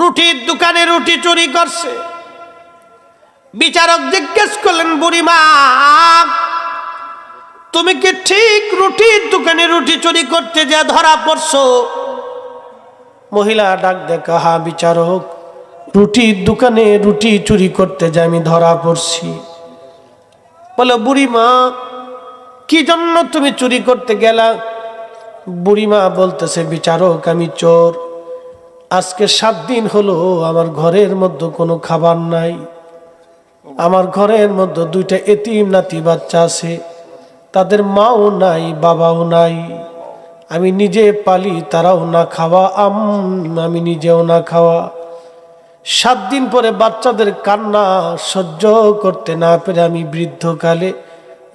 রুটির দোকানে রুটি চুরি করছে। বিচারক জিজ্ঞেস করলেন, বুড়িমা, তুমি কি ঠিক রুটির দোকানে রুটি চুরি করতে যা ধরা পড়ছো? মহিলা ডাক দেখা হা বিচারক, রুটির দোকানে রুটি চুরি করতে যে আমি ধরা পড়ছি। বলো, বুড়িমা, কি জন্য তুমি চুরি করতে গেলা? বুড়িমা বলতেছে, বিচারক, আমি চোর। আজকে সাত দিন হলো আমার ঘরের মধ্যে কোনো খাবার নাই। আমার ঘরের মধ্যে দুইটা এতিম নাতি বাচ্চা আছে। তাদের মাও নাই, বাবাও নাই। আমি নিজে পালি, তারাও না খাওয়া। আম আমি নিজেও না খাওয়া। সাত দিন পরে বাচ্চাদের কান্না সহ্য করতে না পেরে আমি বৃদ্ধকালে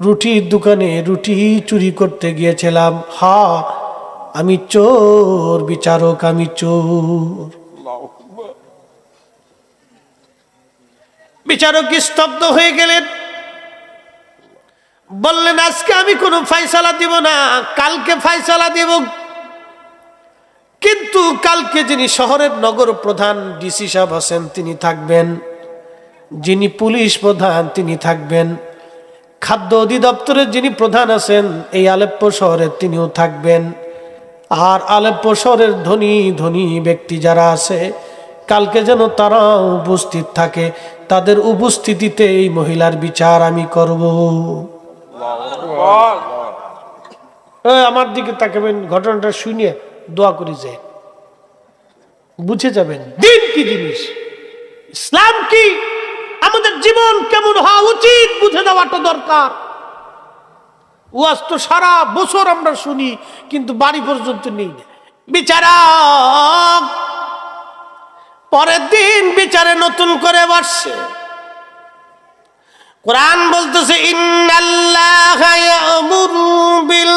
রুটির দোকানে রুটি চুরি করতে গিয়েছিলাম। হা আমি চোর বিচারক আমি চোর। বিচারক স্তব্ধ হয়ে গেলেন। বললেন আজকে আমি কোনো ফাইসালা দিব না কালকে ফাইসালা দিব। কিন্তু কালকে যিনি শহরের নগর প্রধান ডিসি সাহেব আছেন তিনি থাকবেন। যিনি পুলিশ প্রধান তিনি থাকবেন। খাদ্য অধিদপ্তরের যিনি প্রধান আছেন এই আলেপ্পো শহরে তিনিও থাকবেন। আর আলেপ্পো শহরের ধনী ধনী ব্যক্তি যারা আছে, কালকে যেন তারা উপস্থিত থাকে। তাদের উপস্থিতিতে এই মহিলার বিচার আমি করব। আমার দিকে তাকাবেন, ঘটনাটা শুনিয়ে দোয়া করে যায় বুঝে যাবেন, দিন কি জিনিস? ইসলাম কি? আমাদের জীবন কেমন হওয়া উচিত? বুঝে দেওয়াটা দরকার। ওয়াজ তো সারা বছর আমরা শুনি, কিন্তু বাড়ি পর্যন্ত নেই না। বিচারক, পরের দিন বিচারে নতুন করে বসছে। কোরআন বলতেছে, ইন্নাল্লাহ ইয়ামুরু বিল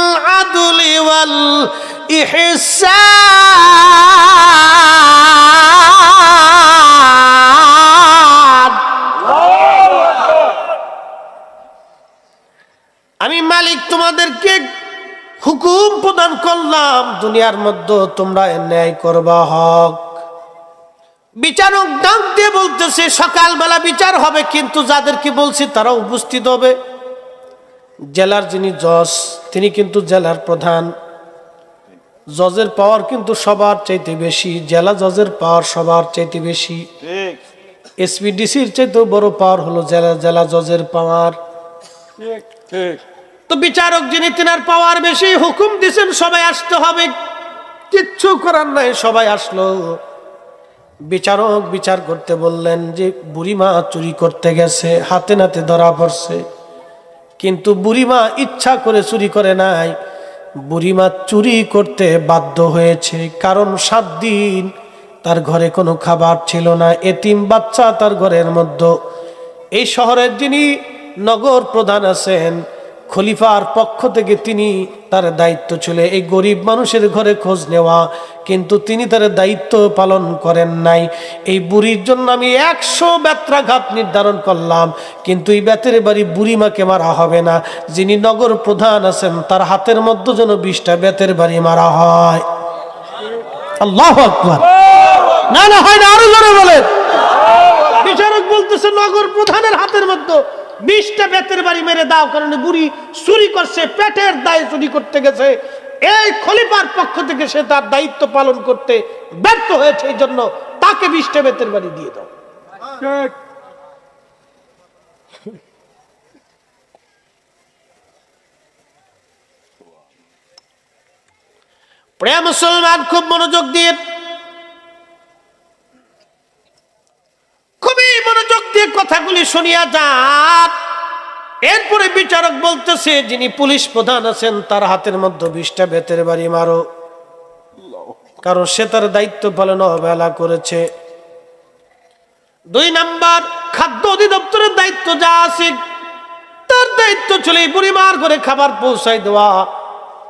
আমি তোমাদেরকে হুকুম প্রদান করলাম দুনিয়ার মধ্যে তোমরা ন্যায় করবা হক। বিচারক ডাক দিয়ে বলতেছে সকালবেলা বিচার হবে কিন্তু যাদেরকে বলছি তারা উপস্থিত হবে। জেলার যিনি জজ তিনি কিন্তু জেলার প্রধান। জজের পাওয়ার কিন্তু সবার চাইতে বেশি জেলা জজের পাওয়ার সবার চাইতে বেশি। ঠিক। এসপিডিসির চাইতেও বড় পাওয়ার হলো জেলা জেলা জজের পাওয়ার। তো বিচারক যিনি তিনার পাওয়ার বেশি হুকুম দিছেন, সবাই আসতে হবে। কিচ্ছু করার নাই, সবাই আসলো। বিচারক বিচার করতে বললেন যে, বুড়িমা চুরি করতে গেছে, হাতে নাতে ধরা পড়ছে। কিন্তু বুড়িমা ইচ্ছা করে চুরি করে নাই। বুড়িমা চুরি করতে বাধ্য হয়েছে, কারণ সাত দিন তার ঘরে কোনো খাবার ছিল না, এতিম বাচ্চা তার ঘরের মধ্যে। এই শহরের যিনি নগর প্রধান আছেন খলিফার পক্ষ থেকে তিনি তার দায়িত্ব ছিল এই গরিব মানুষের ঘরে খোঁজ নেওয়া, কিন্তু তিনি তার দায়িত্ব পালন করেন নাই। এই বুড়ির জন্য আমি একশো ব্যত্রাঘাত নির্ধারণ করলাম, কিন্তু এই বেতের বাড়ি বুড়িমাকে মারা হবে না। যিনি নগর প্রধান আছেন, তার হাতের মধ্যে যেন বিশটা বেতের বাড়ি মারা হয়। আল্লাহ আকবার। না না, হয় না, আরও জোরে বলেন। বিচারক বলতেছে, নগর প্রধানের হাতের মধ্যে বিশটা বেতের বাড়ি মেরে দাও, কারণ বুড়ি চুরি করছে, পেটের দায়ে চুরি করতে গেছে। এই খলিফার পক্ষ থেকে সে তার দায়িত্ব পালন করতে ব্যর্থ হয়েছে, এই জন্য তাকে বিশটা বেতের বাড়ি দিয়ে দাও। প্রিয় মুসলমান, খুব মনোযোগ দিয়ে খুবই মনোযোগ দিয়ে কথাগুলি শুনিয়া যান। এরপরে বিচারক বলতেছে যিনি পুলিশ প্রধান আছেন তার হাতের মধ্যে বিশটা বেতের বাড়ি মারো। কারণ সে তার দায়িত্ব পালন অবহেলা করেছে। দুই নাম্বার খাদ্য অধিদপ্তরের দায়িত্ব যা আছে তার দায়িত্ব ছিল পরিমার করে খাবার পৌঁছাই দেওয়া।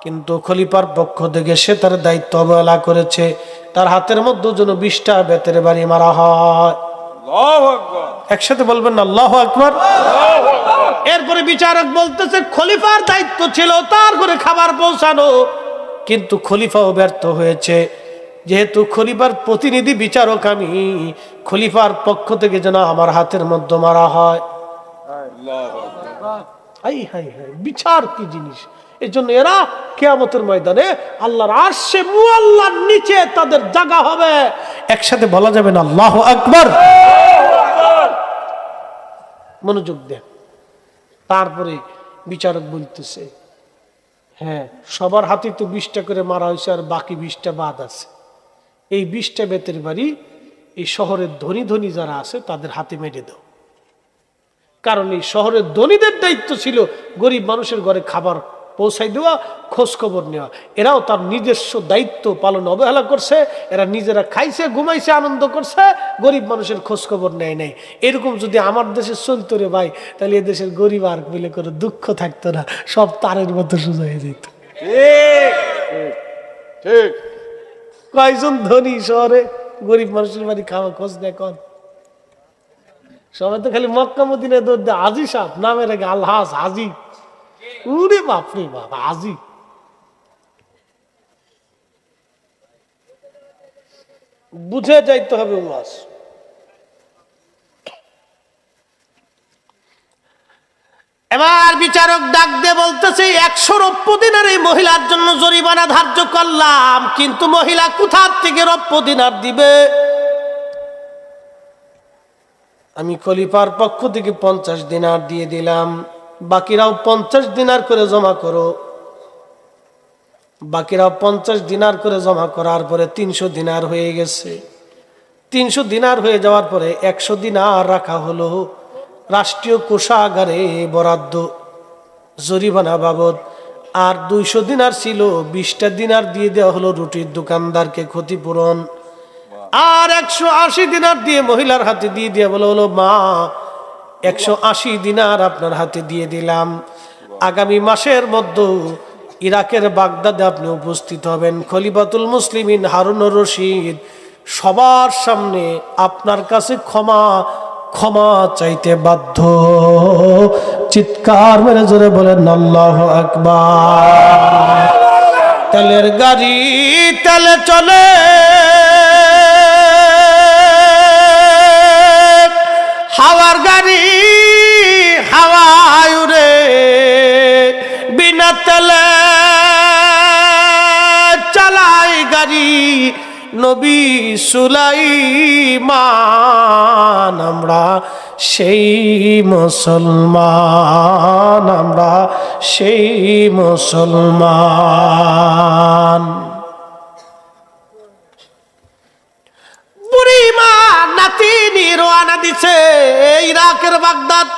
কিন্তু খলিফার পক্ষ থেকে সে তার দায়িত্ব অবহেলা করেছে। তার হাতের মধ্যে যেন বিশটা বেতের বাড়ি মারা হয়। একসাথে বলবেন না আল্লাহ আকবর। এরপরে বিচারক বলতেছে, খলিফার দায়িত্ব ছিল তার করে খাবার পৌঁছানো। কিন্তু খলিফাও ব্যর্থ হয়েছে। যেহেতু খলিফার প্রতিনিধি বিচারক আমি, খলিফার পক্ষ থেকে যেন আমার হাতের মধ্যে মারা হয়। হাই হাই বিচার কি জিনিস? এই জন্য এরা কেয়ামতের ময়দানে আল্লাহর আরশে মুআল্লার নিচে তাদের জায়গা হবে। একসাথে বলা যাবে না, আল্লাহ আকবার। মনোযোগ দেন। তারপরে বিচারক বলতেছে হ্যাঁ সবার হাতে তো বিশটা করে মারা হয়েছে আর বাকি বিশটা বাদ আছে। এই বিশটা বেতের বাড়ি এই শহরের ধনী ধনী যারা আছে তাদের হাতে মেরে দাও। কারণ এই শহরের ধনীদের দায়িত্ব ছিল গরিব মানুষের ঘরে খাবার পৌঁছাই দেওয়া খোঁজ খবর নেওয়া। এরাও তার নিজস্ব দায়িত্ব পালন অবহেলা করছে এরা নিজেরা খাইছে ঘুমাইছে আনন্দ করছে গরিব মানুষের খোঁজ খবর নেয় নাই। এরকম যদি আমার দেশে চলতো রে ভাই তাহলে এদেশের গরিব আর মিলে করে দুঃখ থাকতো না সব তারের মতো সোজা হয়ে যেত। কয়জন ধনী শহরে গরিব মানুষের বাড়ি খাওয়া খোঁজ নেয় কন? সবাই তো খালি মক্কা মদিনে দৌড় দেয়। আজি সাহ নামের আগে আলহাজ হাজি উরে বাপরে বাপ, আজি। বুঝে যাইতে হবে ওয়াজ এবার বিচারক ডাক দিয়ে বলতেছে একশো রপ্য দিনের এই মহিলার জন্য জরিমানা ধার্য করলাম, কিন্তু মহিলা কোথার থেকে রপ্য দিনার দিবে? আমি খলিফার পক্ষ থেকে পঞ্চাশ দিনার দিয়ে দিলাম। বাকিরাও পঞ্চাশ দিনার করে জমা করো। বাকিরাও পঞ্চাশ দিনার করে জমা করার পরে তিনশো দিনার হয়ে গেছে। তিনশো দিনার হয়ে যাওয়ার পরে একশো দিনার রাখা হলো। রাষ্ট্রীয় কোষাগারে বরাদ্দ। জরিমানা বাবদ আর দুইশো দিনার ছিল, বিশটা দিনার দিয়ে দেওয়া হলো রুটির দোকানদারকে ক্ষতিপূরণ। আর একশো আশি দিনার দিয়ে মহিলার হাতে দিয়ে দিয়ে বলো হলো মা একশো আশি দিনার আপনার হাতে দিয়ে দিলাম। আগামী মাসের মধ্যে ইরাকের বাগদাদে আপনি উপস্থিত হবেন। খলিফাতুল মুসলিমিন হারুনুর রশিদ সবার সামনে আপনার কাছে ক্ষমা ক্ষমা চাইতে বাধ্য। চিৎকার মেরে জোরে বলেন, আল্লাহ আকবার। তেলের গাড়ি তেলে চলে। হাওয়ার গাড়ি হাওয়ায় উড়ে বিনা তেলে চালাই গাড়ি নবী সুলাইমান, আমরা সেই মুসলমান, আমরা সেই মুসলমান বুড়িমা নাতিনি রোয়ানা দিছে ইরাকের বাগদাদ।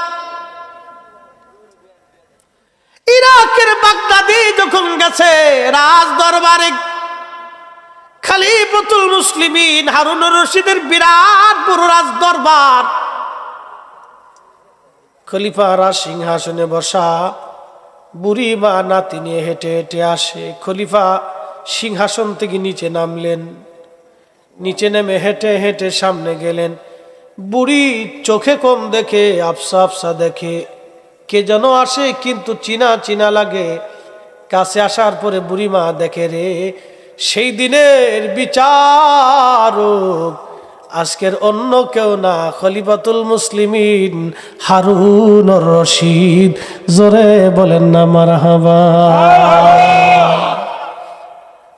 ইরাকের বাগদাদি যখন গেছে রাজ দরবারে খালিফতুল মুসলিমিন হারুনুর রশিদের বিরাট বড় রাজ দরবার খলিফারা সিংহাসনে বসা বুড়ি মা নাতি নিয়ে হেঁটে হেঁটে আসে। খলিফা সিংহাসন থেকে নিচে নামলেন, নিচে নেমে হেঁটে হেঁটে সামনে গেলেন। বুড়ি চোখে কম দেখে, আফসা আফসা দেখে। কে যেন আসে কিন্তু চিনা চিনা লাগে। কাছে আসার পরে বুড়িমা দেখে রে, সেই দিনের বিচারক। আজকের অন্য কেউ না, খলিফাতুল মুসলিমিন হারুন রশিদ। জোরে বলেন না, মারহাবা।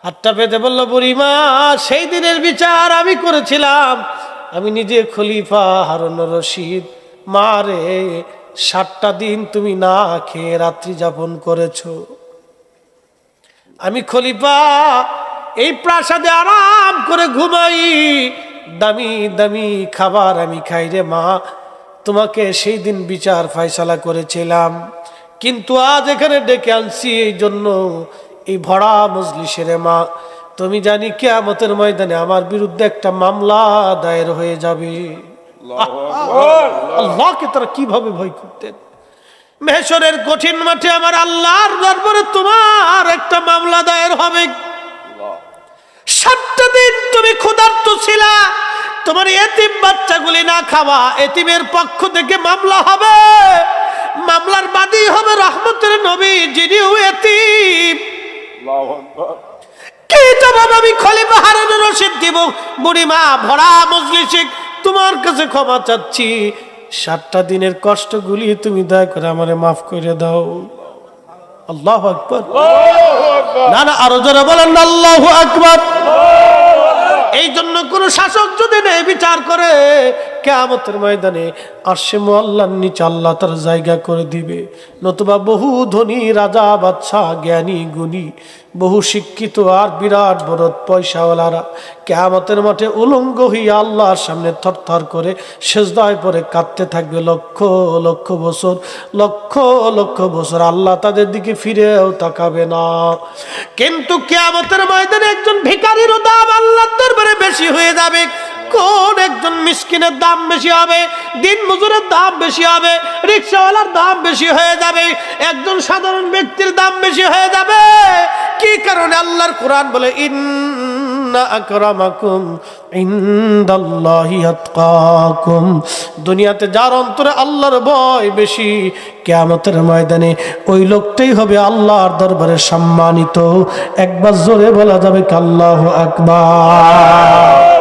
হাতটা পেতে বলল বুড়িমা সেই দিনের বিচার আমি করেছিলাম। আমি নিজে খলিফা হারুন রশিদ। মা রে, সাতটা দিন তুমি না খেয়ে রাত্রি যাপন করেছ। আমি খলিফা, এই প্রাসাদে আরাম করে ঘুমাই। দামি দামি খাবার আমি খাই রে মা। তোমাকে সেই দিন বিচার ফয়সালা করেছিলাম। কিন্তু আজ এখানে ডেকে আনছি, এই জন্য এই ভরা মজলিসের মা। তুমি জানি কেয়ামতের ময়দানে আমার বিরুদ্ধে একটা মামলা দায়ের হয়ে যাবে। আল্লাহকে তারা কীভাবে ভয় করতেন? মেহসরের কঠিন মাঠে আমার আল্লাহর দরবারে তোমার একটা মামলা দায়ের হবে। সাতটা দিন তুমি ক্ষুধার্ত ছিলা তোমার এতিম বাচ্চাগুলি না খাওয়া এতিমের পক্ষ থেকে মামলা হবে। মামলার বাদী হবে রহমতের নবী যিনিও এতিম। আমি খলিফা দিব। বুড়িমা, ভরা তোমার কাছে ক্ষমা চাচ্ছি। সাতটা দিনের কষ্টগুলি তুমি দয়া করে আমারে মাফ করে দাও। আল্লাহ আকবর। না না আরও যারা বলেন, আল্লাহ আকবর। এই জন্য কোন শাসক যদি নেই, বিচার করে কেয়ামতের ময়দানে আসে মোয়াল্লার নিচে আল্লাহ তার জায়গা করে দিবে। নতুবা বহু ধনী রাজা বাচ্চা জ্ঞানী, গুণী, বহু শিক্ষিত আর বিরাট বড় পয়সাওয়ালারা কেয়ামতের মাঠে উলঙ্গ হইয়া আল্লাহর সামনে থরথর করে সেজদায় পরে কাঁদতে থাকবে লক্ষ লক্ষ বছর, লক্ষ লক্ষ বছর। আল্লাহ তাদের দিকে ফিরেও তাকাবে না। কিন্তু কেয়ামতের ময়দানে একজন ভিকারিরও দাম আল্লাহর দরবারে বেশি হয়ে যাবে। কোন একজন মিসকিনের দাম বেশি হবে? দিন মজুরের দাম বেশি হবে, রিক্সাওয়ালার দাম বেশি হয়ে যাবে, একজন সাধারণ ব্যক্তির দাম বেশি হয়ে যাবে। কি কারণে আল্লাহর কোরআন বলে আতকাকুম দুনিয়াতে যার অন্তরে আল্লাহর ভয় বেশি, কিয়ামতের ময়দানে ওই লোকটাই হবে আল্লাহর দরবারে সম্মানিত। একবার জোরে বলা যাবে কাল্লাহ আকবার?